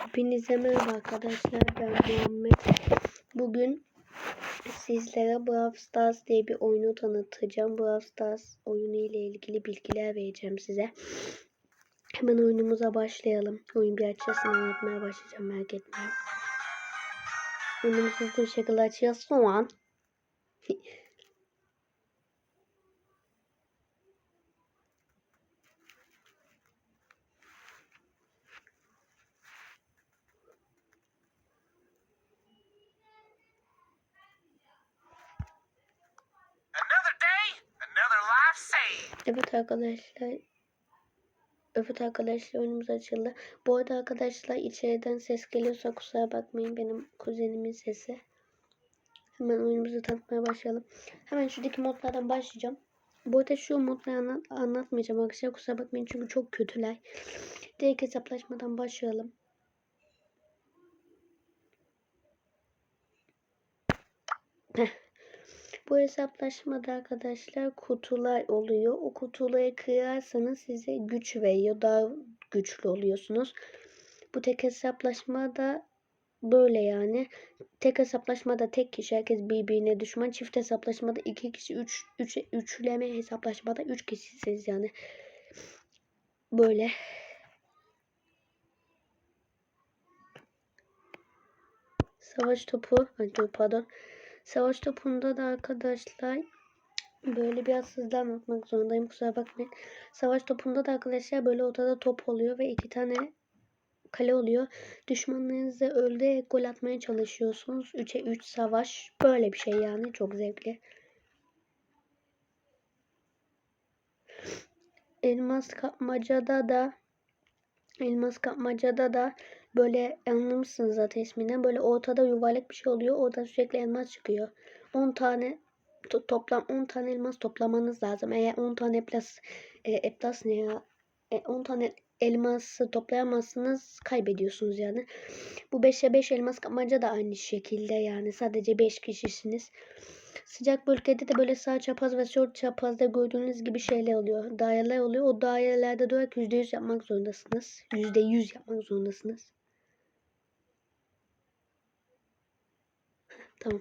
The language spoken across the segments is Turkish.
Hepinize merhaba arkadaşlar. Ben Muhammed. Bugün sizlere Brawl Stars diye bir oyunu tanıtacağım. Brawl Stars oyunu ile ilgili bilgiler vereceğim size. Hemen oyunumuza başlayalım. Oyun bir açısını anlatmaya başlayacağım merak etmeyin. Oyunumuzu hızlı bir şekilde açacağız. Soğan. Evet arkadaşlar. Evet arkadaşlar oyunumuz açıldı. Bu arada arkadaşlar içeriden ses geliyorsa kusura bakmayın benim kuzenimin sesi. Hemen oyunumuzu tanıtmaya başlayalım. Hemen şuradaki modlardan başlayacağım. Bu arada şu modları anlat anlatmayacağım arkadaşlar kusura bakmayın çünkü çok kötüler. Direkt hesaplaşmadan başlayalım. Heh. Bu hesaplaşmada arkadaşlar kutular oluyor. O kutuları kırarsanız size güç veriyor. Daha güçlü oluyorsunuz. Bu tek hesaplaşmada böyle yani. Tek hesaplaşmada tek kişi herkes birbirine düşman. Çift hesaplaşmada iki kişi, üç, üç, üçleme hesaplaşmada üç kişisiniz yani. Böyle. Savaş topu, pardon. Savaş topunda da arkadaşlar böyle biraz hızlı anlatmak zorundayım kusura bakmayın. Savaş topunda da arkadaşlar böyle ortada top oluyor ve iki tane kale oluyor. Düşmanlarınızı öldürerek gol atmaya çalışıyorsunuz. 3'e 3 savaş. Böyle bir şey yani çok zevkli. Elmas kapmacada da Elmas kapmacada da böyle anlamışsınız zaten isminden. Böyle ortada yuvarlak bir şey oluyor. Oradan sürekli elmas çıkıyor. 10 tane to- toplam 10 tane elmas toplamanız lazım. Eğer 10 tane eplas e, eplas ne ya? E, 10 tane elması toplayamazsınız kaybediyorsunuz yani. Bu 5'e 5 elmas kapmaca da aynı şekilde yani. Sadece 5 kişisiniz. Sıcak bölgede de böyle sağ çapraz ve sol çaprazda gördüğünüz gibi şeyler oluyor. Daireler oluyor. O dairelerde durarak %100 yapmak zorundasınız. %100 yapmak zorundasınız. Tamam.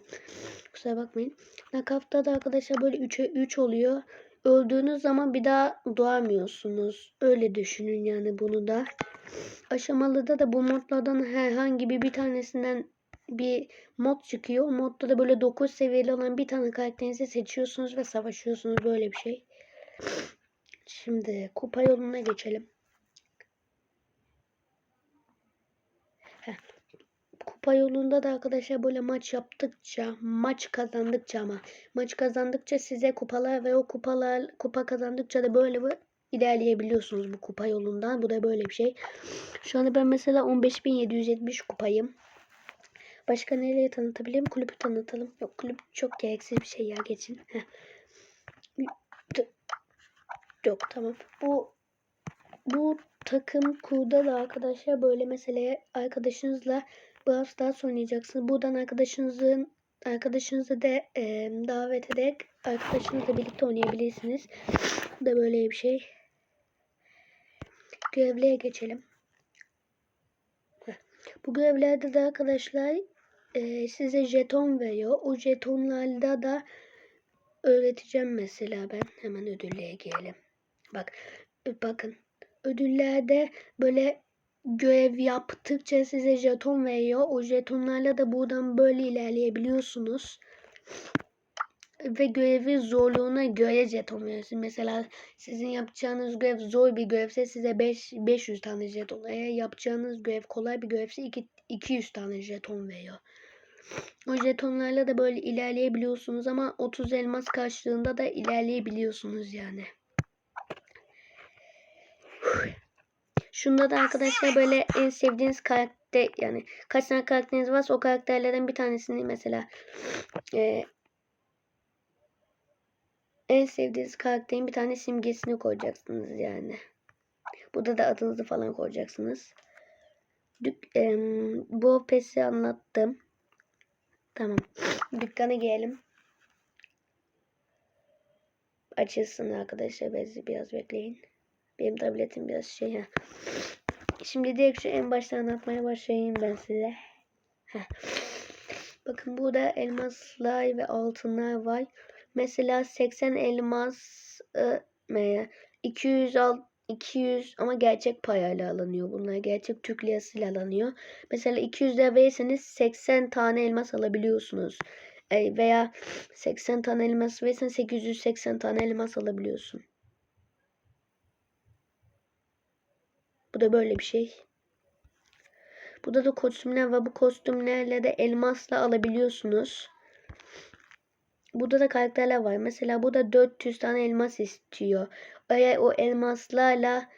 Kusura bakmayın. Nakafta da arkadaşlar böyle 3'e 3 oluyor. Öldüğünüz zaman bir daha doğamıyorsunuz. Öyle düşünün yani bunu da. Aşamalıda da bu modlardan herhangi bir, bir tanesinden bir mod çıkıyor. O modda da böyle 9 seviyeli olan bir tane karakterinizi seçiyorsunuz ve savaşıyorsunuz. Böyle bir şey. Şimdi kupa yoluna geçelim. Heh. Kupa yolunda da arkadaşlar böyle maç yaptıkça, maç kazandıkça ama maç kazandıkça size kupalar ve o kupalar kupa kazandıkça da böyle bir ilerleyebiliyorsunuz bu kupa yolundan. Bu da böyle bir şey. Şu anda ben mesela 15.770 kupayım. Başka nereyi tanıtabilirim? Kulübü tanıtalım. Yok kulüp çok gereksiz bir şey ya geçin. Yok tamam. Bu bu takım kurda da arkadaşlar böyle mesela arkadaşınızla Brawl Stars oynayacaksınız. Buradan arkadaşınızın arkadaşınızı da e, davet ederek arkadaşınızla birlikte oynayabilirsiniz. Bu da böyle bir şey. Görevliye geçelim. Heh. Bu görevlerde de arkadaşlar e, size jeton veriyor. O jetonlarda da öğreteceğim mesela ben. Hemen ödüllüğe gelelim. Bak bakın ödüllerde böyle görev yaptıkça size jeton veriyor. O jetonlarla da buradan böyle ilerleyebiliyorsunuz. Ve görevi zorluğuna göre jeton veriyorsunuz. Mesela sizin yapacağınız görev zor bir görevse size 5 500 tane jeton. Eğer yapacağınız görev kolay bir görevse 2 200 tane jeton veriyor. O jetonlarla da böyle ilerleyebiliyorsunuz ama 30 elmas karşılığında da ilerleyebiliyorsunuz yani. Şunda da arkadaşlar böyle en sevdiğiniz karakter yani kaç tane karakteriniz varsa o karakterlerden bir tanesini mesela e, en sevdiğiniz karakterin bir tane simgesini koyacaksınız yani. Burada da adınızı falan koyacaksınız. Dük, e, bu pesi anlattım. Tamam. Dükkana gelelim. Açılsın arkadaşlar. Bezi biraz bekleyin. Benim tabletim biraz şey ya. Şimdi direkt şu en baştan anlatmaya başlayayım ben size. Heh. Bakın burada elmaslar ve altınlar var. Mesela 80 elmas me- 200 al 200 ama gerçek parayla alınıyor bunlar. Gerçek Türk lirasıyla alınıyor. Mesela 200 lira verirseniz 80 tane elmas alabiliyorsunuz. E, veya 80 tane elmas verirsen 880 tane elmas alabiliyorsun. Bu da böyle bir şey. Burada da kostümler var. Bu kostümlerle de elmasla alabiliyorsunuz. Burada da karakterler var. Mesela bu da 400 tane elmas istiyor. Eğer o elmaslarla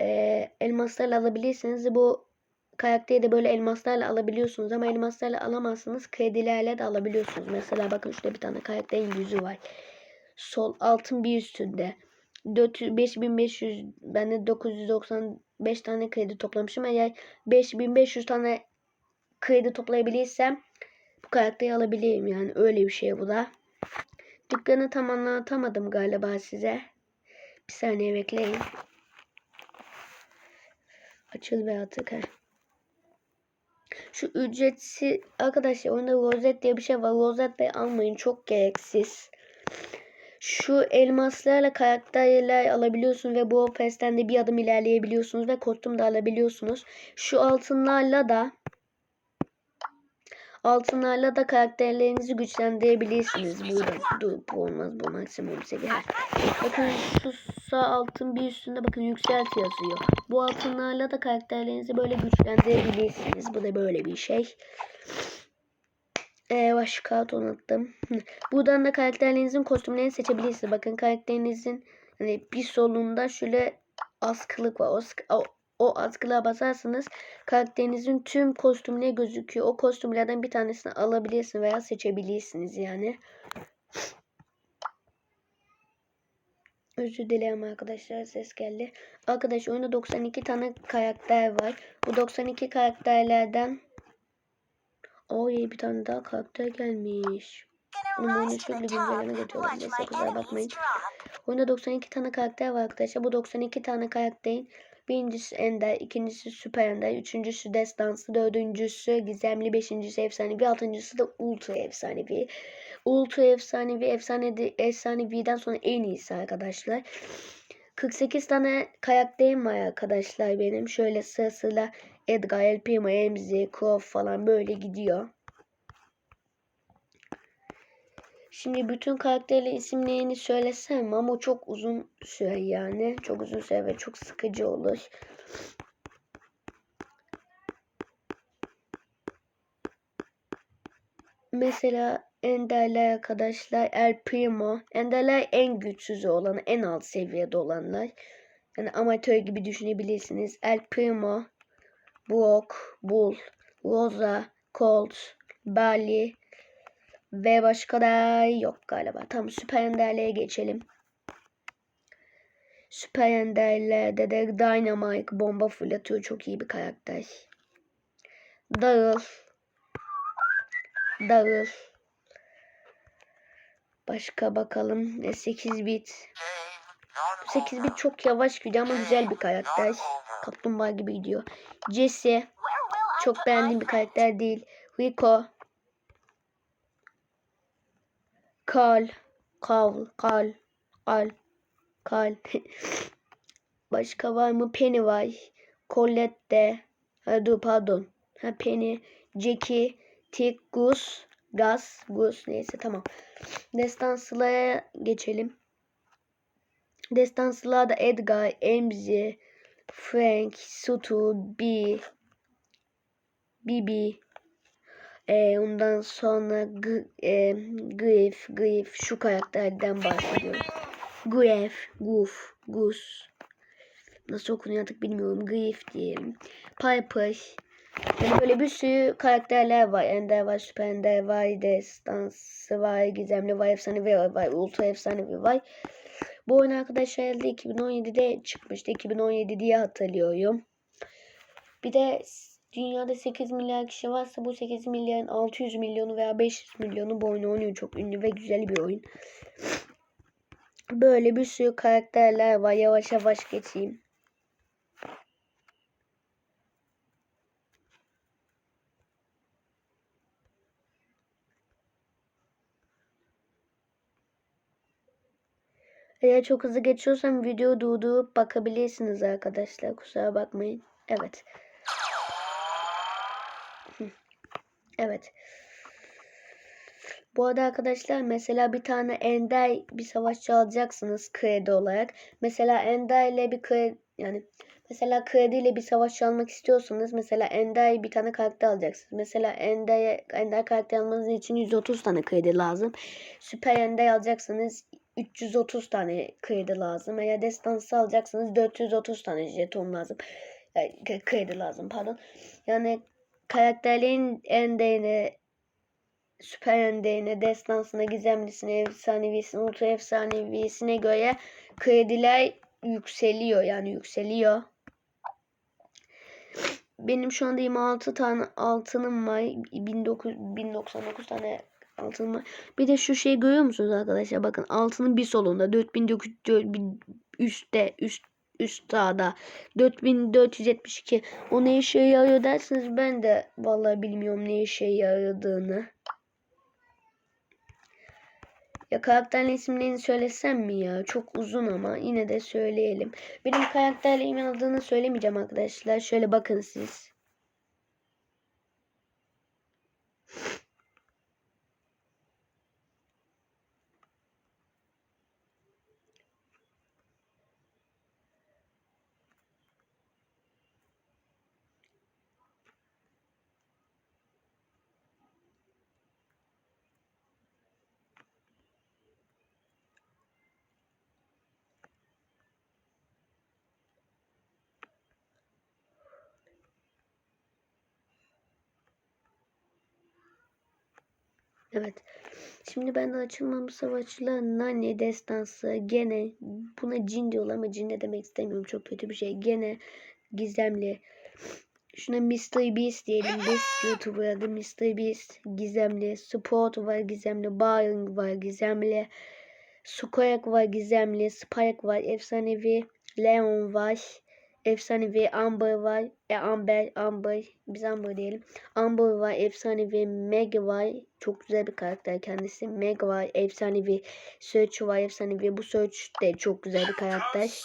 e, elmaslarla alabilirsiniz. Bu karakteri de böyle elmaslarla alabiliyorsunuz. Ama elmaslarla alamazsınız. Kredilerle de alabiliyorsunuz. Mesela bakın şurada bir tane karakterin yüzü var. Sol altın bir üstünde. 400, 5500 ben de 995 tane kredi toplamışım. Eğer 5500 tane kredi toplayabilirsem bu karakteri alabilirim yani öyle bir şey bu da. Dükkanı tam anlatamadım galiba size. Bir saniye bekleyin. Açıl be artık. He. Şu ücretsiz arkadaşlar oyunda rozet diye bir şey var. Rozet almayın çok gereksiz. Şu elmaslarla karakterler alabiliyorsun ve bu festen de bir adım ilerleyebiliyorsunuz ve kostüm de alabiliyorsunuz. Şu altınlarla da altınlarla da karakterlerinizi güçlendirebilirsiniz. Burada dur bu olmaz bu maksimum seviye. Bakın şu sağ altın bir üstünde bakın yükselt yazıyor. Bu altınlarla da karakterlerinizi böyle güçlendirebilirsiniz. Bu da böyle bir şey. Ee, başka. Hı. Buradan da karakterlerinizin kostümlerini seçebilirsiniz. Bakın karakterinizin hani bir solunda şöyle askılık var. O, o, askılığa basarsanız karakterinizin tüm kostümleri gözüküyor. O kostümlerden bir tanesini alabilirsiniz veya seçebilirsiniz yani. Özür dilerim arkadaşlar ses geldi. Arkadaş oyunda 92 tane karakter var. Bu 92 karakterlerden o iyi bir tane daha karakter gelmiş. Oğlum oyunu sürekli güncelleme getiriyorlar. Neyse kusura bakmayın. Oyunda 92 tane karakter var arkadaşlar. Bu 92 tane karakterin birincisi Ender, ikincisi Süper Ender, üçüncüsü Destansı, dördüncüsü Gizemli, beşincisi Efsanevi, altıncısı da Ultra Efsanevi. Ultra Efsanevi, Efsane, Efsanevi'den sonra en iyisi arkadaşlar. 48 tane karakterim var arkadaşlar benim. Şöyle sırasıyla Edgar, El Primo, Emzi, Crow falan böyle gidiyor. Şimdi bütün karakterlerin isimlerini söylesem ama çok uzun süre yani. Çok uzun süre ve çok sıkıcı olur. Mesela Enderler arkadaşlar El Primo. Enderler en güçsüzü olanı, en alt seviyede olanlar. Yani amatör gibi düşünebilirsiniz. El Primo, Brock, Bull, Rosa, Colt, Barley, ve başka da yok galiba. Tamam Süper Ender'lere geçelim. Süper Ender'lerde de Dynamite bomba fırlatıyor. Çok iyi bir karakter. Darıl. Darıl. Başka bakalım. E, 8 bit. 8 bit çok yavaş gidiyor ama güzel bir karakter. Kaplumbağa gibi gidiyor. Jesse. Çok beğendiğim bir karakter değil. Rico. Kal. Kal. Kal. Kal. Kal. Başka var mı? Penny var. Colette. Dur pardon. Ha, Penny. Jackie. Tick. Gus. Gus. Gus. Neyse tamam. Destanslı'ya geçelim. Destanslı'da da Edgar, Emzi, Frank, Sutu, B, Bibi, ee, ondan sonra G e, Griff, Griff şu karakterden bahsediyorum. Griff, Goof, Goose. Nasıl okunuyor artık bilmiyorum. Griff diyelim. Piper. Yani böyle bir sürü karakterler var. Ender var, Süper Ender var, Destansı var, Gizemli var, Efsanevi var, var, Ultra Efsanevi var. Bu oyun arkadaşlar herhalde 2017'de çıkmıştı. 2017 diye hatırlıyorum. Bir de dünyada 8 milyar kişi varsa bu 8 milyarın 600 milyonu veya 500 milyonu bu oyunu oynuyor. Çok ünlü ve güzel bir oyun. Böyle bir sürü karakterler var. Yavaş yavaş geçeyim. Eğer çok hızlı geçiyorsam video durdurup bakabilirsiniz arkadaşlar. Kusura bakmayın. Evet. Evet. Bu arada arkadaşlar mesela bir tane ender bir savaşçı alacaksınız kredi olarak. Mesela ender ile bir kredi yani mesela kredi ile bir savaşçı almak istiyorsanız mesela ender bir tane karakter alacaksınız. Mesela ender ender karakter almanız için 130 tane kredi lazım. Süper ender alacaksanız 330 tane kredi lazım. Eğer destansı alacaksanız 430 tane jeton lazım. Yani kredi lazım pardon. Yani karakterlerin enderine süper enderine, destansına, gizemlisine, efsanevisine, ultra efsanevisine göre krediler yükseliyor. Yani yükseliyor. Benim şu anda 26 tane altınım var. 1900, 1099 tane altınım var. Bir de şu şeyi görüyor musunuz arkadaşlar? Bakın altının bir solunda 4900 üstte üst üst sağda 4472 o ne işe yarıyor dersiniz ben de vallahi bilmiyorum ne işe yaradığını. Ya karakterlerin isimlerini söylesem mi ya? Çok uzun ama yine de söyleyelim. Benim karakterlerimin adını söylemeyeceğim arkadaşlar. Şöyle bakın siz. Evet. Şimdi ben de açılmamış savaşçılar Nani destansı gene buna cin diyorlar ama cin ne demek istemiyorum. Çok kötü bir şey. Gene gizemli. Şuna Mr. Beast diyelim. Biz YouTuber adı Mr. Beast. Gizemli. Sport var gizemli. Bayern var gizemli. Sukoyak var gizemli. Spike var efsanevi. Leon var. Efsanevi Amber var. E, Amber, Amber. Biz Amber diyelim. Amber var. Efsanevi Meg var. Çok güzel bir karakter kendisi. Meg var. Efsanevi Search var. Efsanevi. Bu Search de çok güzel bir karakter.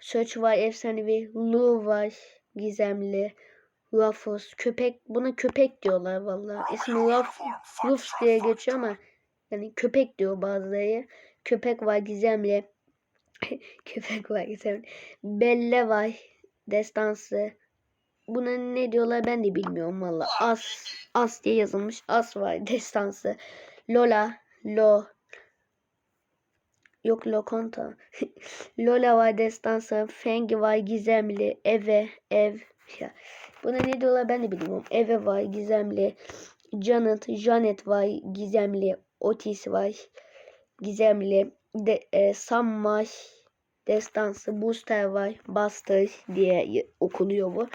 Search var. Efsanevi Lou var. Gizemli. Ruffles. Köpek. Buna köpek diyorlar vallahi. İsmi Ruff, Ruffs diye geçiyor ama yani köpek diyor bazıları. Köpek var. Gizemli. Köpek var gizemli. Belle var. Destansı. Buna ne diyorlar ben de bilmiyorum valla. As. As diye yazılmış. As var. Destansı. Lola. Lo. Yok Lokonta. Lola var destansı. Feng var gizemli. Eve. Ev. Ya. Buna ne diyorlar ben de bilmiyorum. Eve var gizemli. Janet. Janet var gizemli. Otis var gizemli. De, e, Sam var destansı. Booster var. Buster diye okunuyor bu.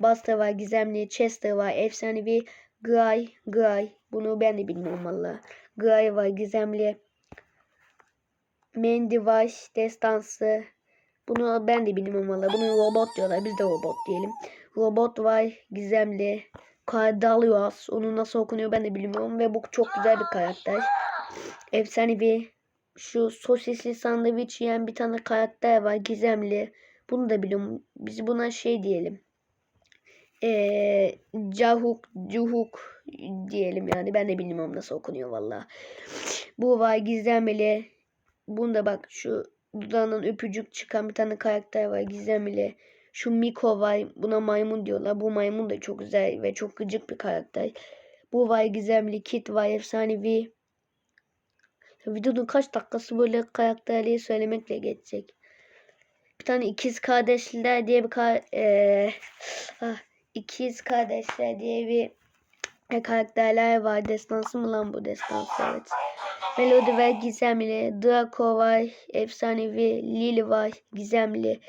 Buster var gizemli. Chester var efsanevi. Gray. Gray. Bunu ben de bilmiyorum valla. Gray var gizemli. Mandy var destansı. Bunu ben de bilmiyorum valla. Bunu robot diyorlar. Biz de robot diyelim. Robot var gizemli. Cardalios. Onu nasıl okunuyor ben de bilmiyorum. Ve bu çok güzel bir karakter. Efsanevi. Şu sosisli sandviç yiyen bir tane karakter var. Gizemli. Bunu da biliyorum. Biz buna şey diyelim. Ee, Cahuk, Cuhuk diyelim yani. Ben de bilmiyorum nasıl okunuyor valla. Bu var gizemli. Bunda bak şu dudağından öpücük çıkan bir tane karakter var gizemli. Şu Miko var. Buna maymun diyorlar. Bu maymun da çok güzel ve çok gıcık bir karakter. Bu var gizemli. Kit var efsanevi. Videonun kaç dakikası böyle karakterliği söylemekle geçecek. Bir tane ikiz kardeşler diye bir ka ee, ah, ikiz kardeşler diye bir e, karakterler var. Destansı mı lan bu destansı evet. Melody var gizemli. Draco var efsanevi. Lily var gizemli.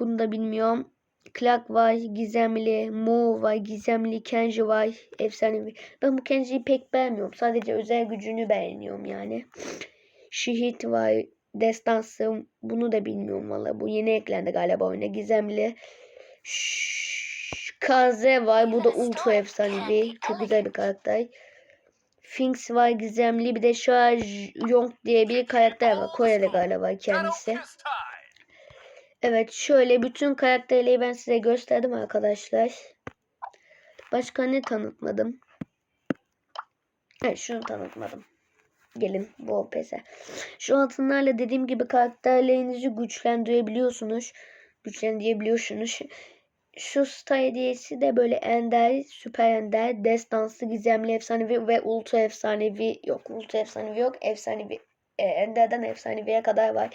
Bunu da bilmiyorum. Clark var gizemli. Mo var gizemli. Kenji var efsanevi. Ben bu Kenji'yi pek beğenmiyorum. Sadece özel gücünü beğeniyorum yani. Şihit var. Destansı. Bunu da bilmiyorum valla. Bu yeni eklendi galiba oyuna. Gizemli. Kaze var. Bu da ultra efsanevi. Çok güzel bir karakter. Finks var gizemli. Bir de Shah Yong diye bir karakter var. Koreli galiba kendisi. Evet şöyle bütün karakterleri ben size gösterdim arkadaşlar. Başka ne tanıtmadım? Evet şunu tanıtmadım. Gelin bu pese. Şu altınlarla dediğim gibi karakterlerinizi güçlendirebiliyorsunuz. Güçlendirebiliyorsunuz. Şu star hediyesi de böyle ender, süper ender, destansı, gizemli, efsanevi ve ultra efsanevi yok. Ultra efsanevi yok. Efsanevi enderden efsaneviye kadar var.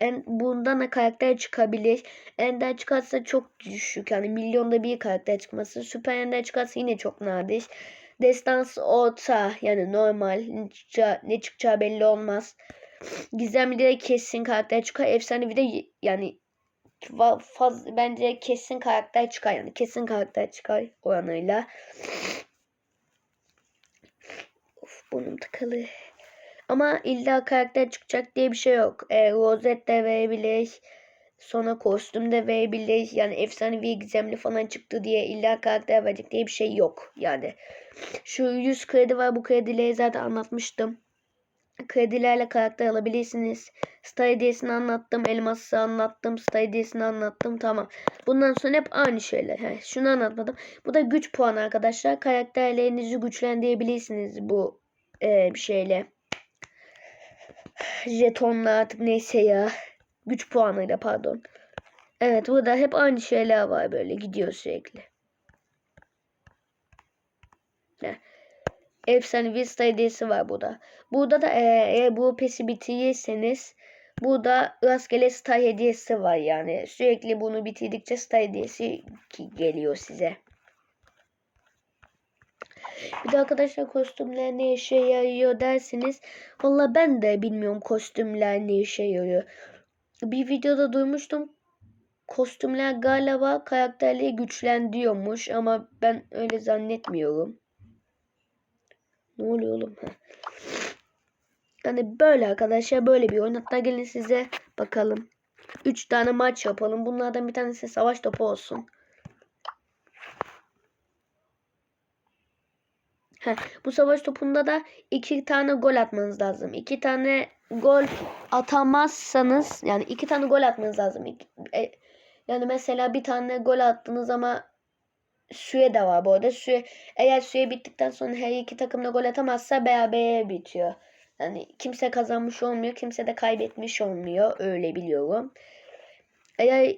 En, bundan da karakter çıkabilir. Ender çıkarsa çok düşük. Yani milyonda bir karakter çıkması. Süper ender çıkarsa yine çok nadir. Destans orta yani normal. Ne çıkacağı, ne çıkacağı belli olmaz. Gizemli de kesin karakter çıkar. Efsanevi de yani faz, bence kesin karakter çıkar. Yani kesin karakter çıkar oranıyla. Of burnum tıkalı. Ama illa karakter çıkacak diye bir şey yok. E, rozet de verebilir. Sonra kostüm de verebilir. Yani efsanevi gizemli falan çıktı diye illa karakter verecek diye bir şey yok. Yani şu 100 kredi var. Bu kredileri zaten anlatmıştım. Kredilerle karakter alabilirsiniz. Star hediyesini anlattım. Elması anlattım. Star hediyesini anlattım. Tamam. Bundan sonra hep aynı şeyler. He, şunu anlatmadım. Bu da güç puanı arkadaşlar. Karakterlerinizi güçlendirebilirsiniz bu e, şeyle jetonla artık neyse ya. Güç puanıyla pardon. Evet burada hep aynı şeyler var böyle gidiyor sürekli. Heh. Efsane Vista hediyesi var burada. Burada da eğer bu pesi bitirirseniz burada rastgele star hediyesi var yani. Sürekli bunu bitirdikçe star hediyesi ki- geliyor size. Bir de arkadaşlar kostümler ne işe yarıyor derseniz valla ben de bilmiyorum kostümler ne işe yarıyor. Bir videoda duymuştum kostümler galiba karakterleri güçlendiriyormuş ama ben öyle zannetmiyorum. Ne oluyor oğlum? Yani böyle arkadaşlar böyle bir oyun. Hatta gelin size bakalım. 3 tane maç yapalım. Bunlardan bir tanesi savaş topu olsun. Heh, bu savaş topunda da iki tane gol atmanız lazım. İki tane gol atamazsanız yani iki tane gol atmanız lazım. E, yani mesela bir tane gol attınız ama süre de var bu arada. Süre, eğer süre bittikten sonra her iki takım da gol atamazsa berabere bitiyor. Yani kimse kazanmış olmuyor, kimse de kaybetmiş olmuyor. Öyle biliyorum. Eğer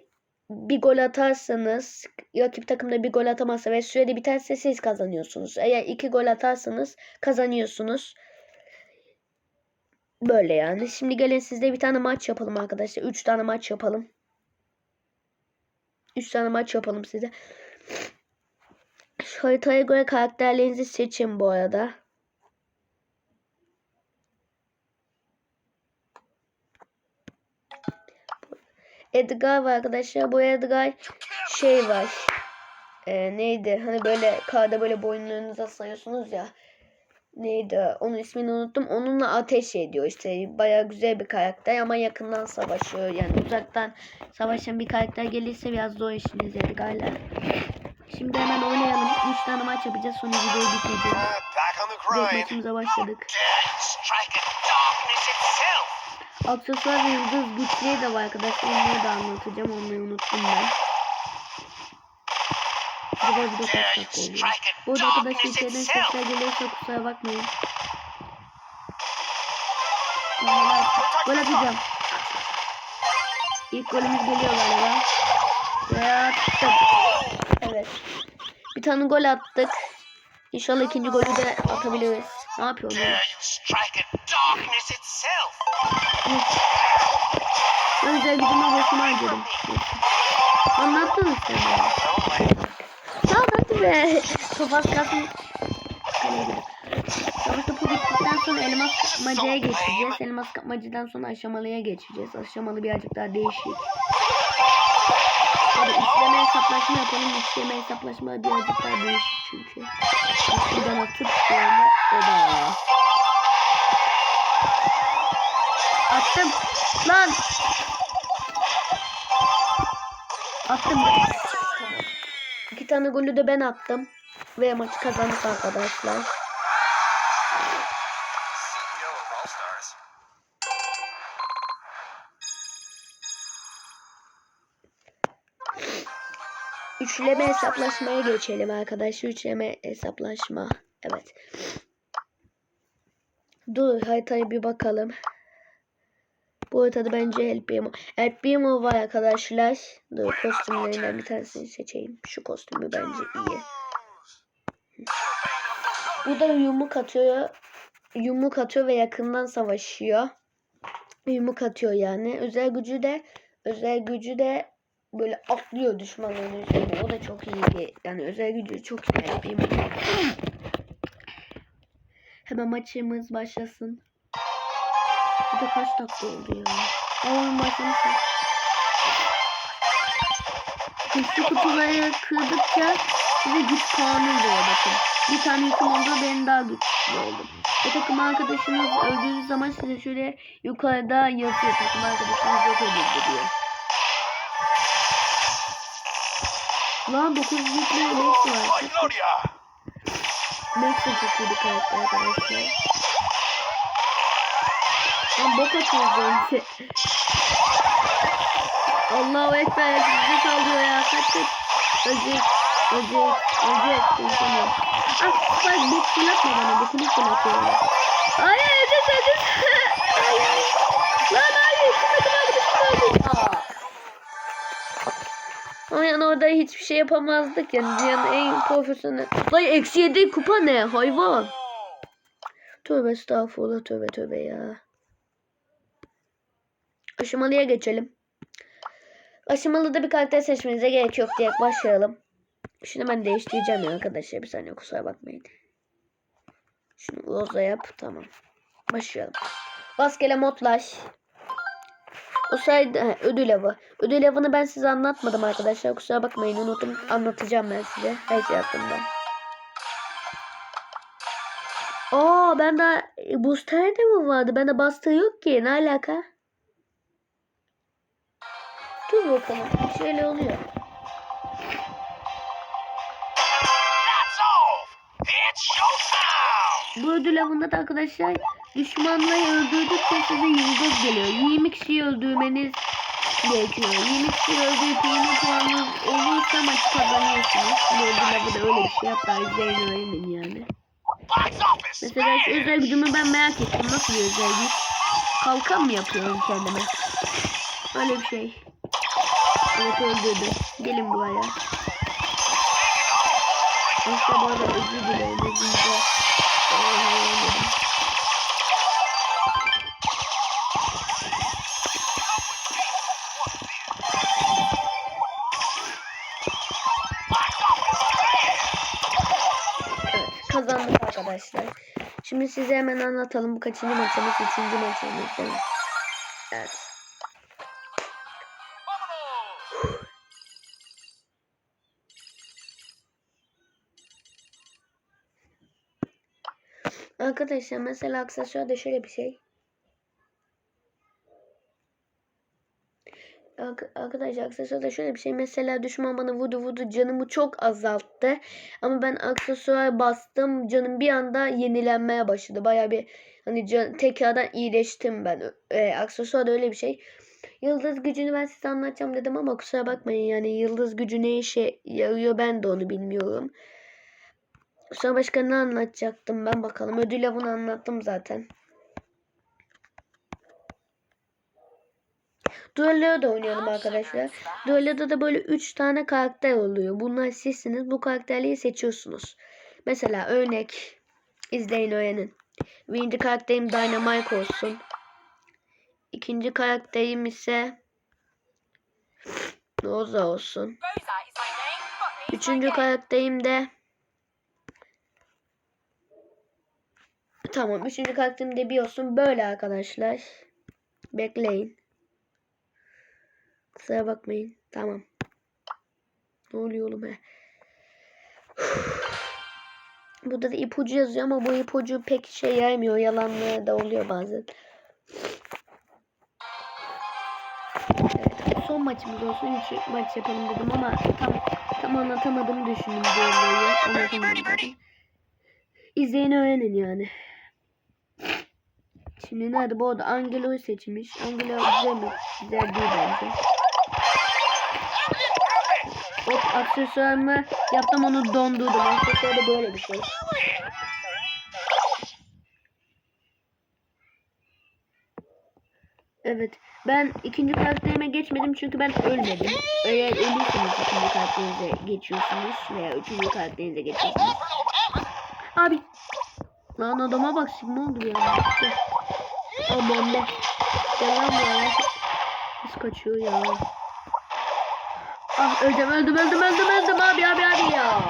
bir gol atarsanız rakip takımda bir gol atamazsa ve sürede biterse siz kazanıyorsunuz. Eğer iki gol atarsanız kazanıyorsunuz. Böyle yani. Şimdi gelin sizde bir tane maç yapalım arkadaşlar. Üç tane maç yapalım. Üç tane maç yapalım size. Haritaya göre karakterlerinizi seçin bu arada. Edgar var arkadaşlar. Bu Edgar şey var. Ee, neydi? Hani böyle karda böyle boyunlarınıza sayıyorsunuz ya. Neydi? Onun ismini unuttum. Onunla ateş ediyor işte. Baya güzel bir karakter ama yakından savaşıyor. Yani uzaktan savaşan bir karakter gelirse biraz zor işiniz Edgar'la. Şimdi hemen oynayalım. 3 tane maç yapacağız. Sonra videoyu Direkt grind. maçımıza başladık. Strike at darkness itself. Aksesuar ve yıldız güçleri de var arkadaşlar. Onları da anlatacağım. Onları unuttum ben. Acaba video kaç Dare you dakika oluyor? Bu arada arkadaşlar içeriden sesler geliyorsa kusura bakmayın. Gol atacağım. İlk golümüz geliyor galiba. Ve attım. Evet. Bir tane gol attık. İnşallah ikinci golü de atabiliriz. Ne yapıyorum Dare you strike at darkness itself. Ben özel gücümü boşuna harcadım. Anlattın sen bana. Tamam hadi be. Topaz kalsın. Savaş topu bittikten sonra elmas kapmacaya geçeceğiz. Elmas kapmacadan sonra aşamalıya geçeceğiz. Aşamalı birazcık daha değişik. Hadi işleme hesaplaşma yapalım. İşleme hesaplaşma birazcık daha değişik çünkü. Şuradan atıp şöyle oda. Attım. Lan. Attım. İki tane golü de ben attım. Ve maçı kazandık arkadaşlar. Üçleme hesaplaşmaya geçelim arkadaşlar. Üçleme hesaplaşma. Evet. Dur haritaya bir bakalım. Bu haritada bence El Primo. El Primo var arkadaşlar. Dur kostümlerinden bir tanesini seçeyim. Şu kostümü bence iyi. Bu da yumruk atıyor. Yumruk atıyor ve yakından savaşıyor. Yumruk atıyor yani. Özel gücü de özel gücü de böyle atlıyor düşmanların üzerine. O da çok iyi yani özel gücü çok iyi El Primo. Hemen maçımız başlasın. Bu da kaç dakika oldu ya? Aa başlamış. Güçlü kutuları kırdıkça size güç puanı veriyor bakın. Bir tane yüküm oldu ben daha güçlü oldum. Ve takım arkadaşınız öldüğünüz zaman size şöyle yukarıda yazıyor takım arkadaşınız yok edildi diyor. Lan 900 yüklü Max var. Max de çok iyi bir karakter arkadaşlar. Lan bok atıyoruz. Allahu Ekber bize saldırıyor ya. Kaç kaç. Ölecek. Ölecek. Ölecek. Konuşamıyorum. Ah bak bok fırlatma bana. Bokunu fırlatıyor. Hayır ölecek ölecek. Lan öldü. Aa. Ama yani orada hiçbir şey yapamazdık yani dünyanın en profesyonel. Lan eksi yedi kupa ne hayvan. Tövbe estağfurullah tövbe tövbe ya. Aşamalıya geçelim. Aşamalıda bir karakter seçmenize gerek yok diye başlayalım. Şunu ben değiştireceğim ya arkadaşlar bir saniye kusura bakmayın. Şunu roza yap tamam. Başlayalım. Rastgele modlaş. O sayede ödül avı. Ödül avını ben size anlatmadım arkadaşlar. Kusura bakmayın unuttum. Anlatacağım ben size. Her şey hakkında. Aa ben de booster de mi vardı? Bende bastı yok ki. Ne alaka? Dur bakalım. Şeyler oluyor. Bu ödül avında da arkadaşlar düşmanları öldürdükçe size yıldız geliyor. 20 kişiyi öldürmeniz gerekiyor. 20 kişiyi öldürüp 20 puanınız olursa maçı kazanıyorsunuz. Bu ödül avı da öyle bir şey. Hatta izleyin öğrenin yani. Mesela şu özel gücümü ben merak ettim. Nasıl bir özel güç? Kalkan mı yapıyorum kendime? Öyle bir şey. Evet öldürdüm. Gelin buraya. İşte bu arada özür dilerim. Özür kazandık arkadaşlar. Şimdi size hemen anlatalım bu kaçıncı maçımız? Üçüncü maçımız? Evet. Arkadaşlar mesela aksesuarda şöyle bir şey. Ark- Arkadaşlar aksesuarda şöyle bir şey. Mesela düşman bana vurdu vurdu canımı çok azalttı. Ama ben aksesuar bastım canım bir anda yenilenmeye başladı. Baya bir hani can, tekrardan iyileştim ben. E, aksesuar da öyle bir şey. Yıldız gücünü ben size anlatacağım dedim ama kusura bakmayın yani yıldız gücü ne işe yarıyor ben de onu bilmiyorum. Sonra başka ne anlatacaktım ben bakalım. Ödül avını anlattım zaten. Duello'da da oynayalım arkadaşlar. Duello'da da böyle 3 tane karakter oluyor. Bunlar sizsiniz. Bu karakterleri seçiyorsunuz. Mesela örnek izleyin öğrenin. Birinci karakterim Dynamite olsun. İkinci karakterim ise Rosa olsun. Üçüncü karakterim de Tamam. Üçüncü karakterim de bir olsun. Böyle arkadaşlar. Bekleyin. Kusura bakmayın. Tamam. Ne oluyor oğlum he? Burada da ipucu yazıyor ama bu ipucu pek şey yaymıyor. Yalanları da oluyor bazen. Evet, son maçımız olsun. Üç maç yapalım dedim ama tam tam anlatamadığımı düşündüm. Anlatamadım. İzleyin öğrenin yani. Şimdi nerede? Bu arada Angelo'yu seçmiş. Angelo güzel mi? Güzel değil bence. Hop aksesuarımı yaptım onu dondurdum. Aksesuar da böyle bir şey. Evet. Ben ikinci karakterime geçmedim çünkü ben ölmedim. Eğer ölürseniz ikinci karakterinize geçiyorsunuz veya üçüncü karakterinize geçiyorsunuz. Abi. Lan adama bak sigma oldu ya. Gel. Aman be. Gel lan buraya. Nasıl kaçıyor ya. Ah öldüm öldüm öldüm öldüm öldüm abi abi abi ya.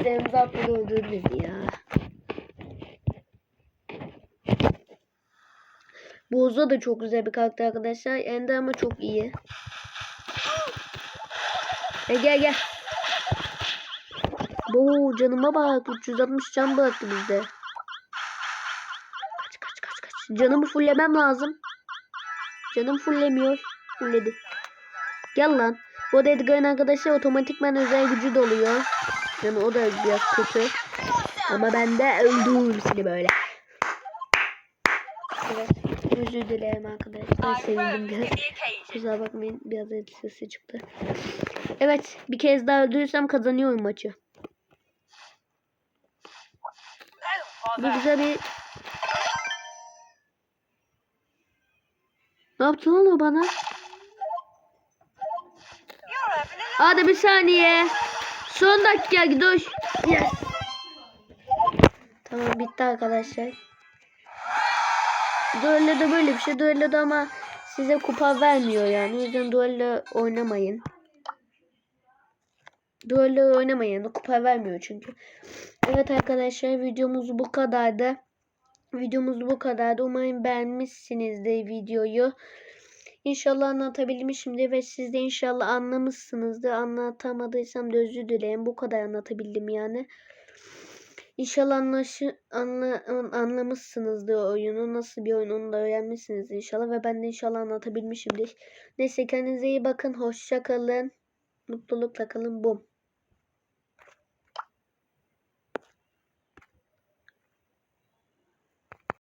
Üzerimize atladı öldürdü bizi ya. Bozo da çok güzel bir karakter arkadaşlar. Ender ama çok iyi. E gel gel. Bu canıma bak. 360 can bıraktı bizde. Kaç kaç kaç kaç. Canımı fullemem lazım. Canım fullemiyor. Fulledi. Gel lan. Bu arada Edgar'ın arkadaşlar otomatikman özel gücü doluyor. Yani o da biraz kötü. Ama ben de öldüm seni böyle. Evet. Özür dilerim arkadaşlar. Sevindim biraz. Kusura bakmayın. Biraz el sesi çıktı. Evet. Bir kez daha öldürürsem kazanıyorum maçı. Bu güzel bir... Ne yaptı lan o bana? Hadi bir saniye. Son dakika dur. Yes. Tamam bitti arkadaşlar. Duello'da böyle bir şey. Duello'da ama size kupa vermiyor yani. O yüzden duello oynamayın. Duello oynamayın. Kupa vermiyor çünkü. Evet arkadaşlar videomuz bu kadardı. Videomuz bu kadardı. Umarım beğenmişsinizdir videoyu. İnşallah anlatabilmişimdir ve siz de inşallah anlamışsınızdır. Anlatamadıysam da özür dilerim. Bu kadar anlatabildim yani. İnşallah anlaşı, anla, an- anlamışsınızdır oyunu. Nasıl bir oyun onu da öğrenmişsiniz inşallah. Ve ben de inşallah anlatabilmişimdir. Neyse kendinize iyi bakın. Hoşça kalın. Mutlulukla kalın. Bum.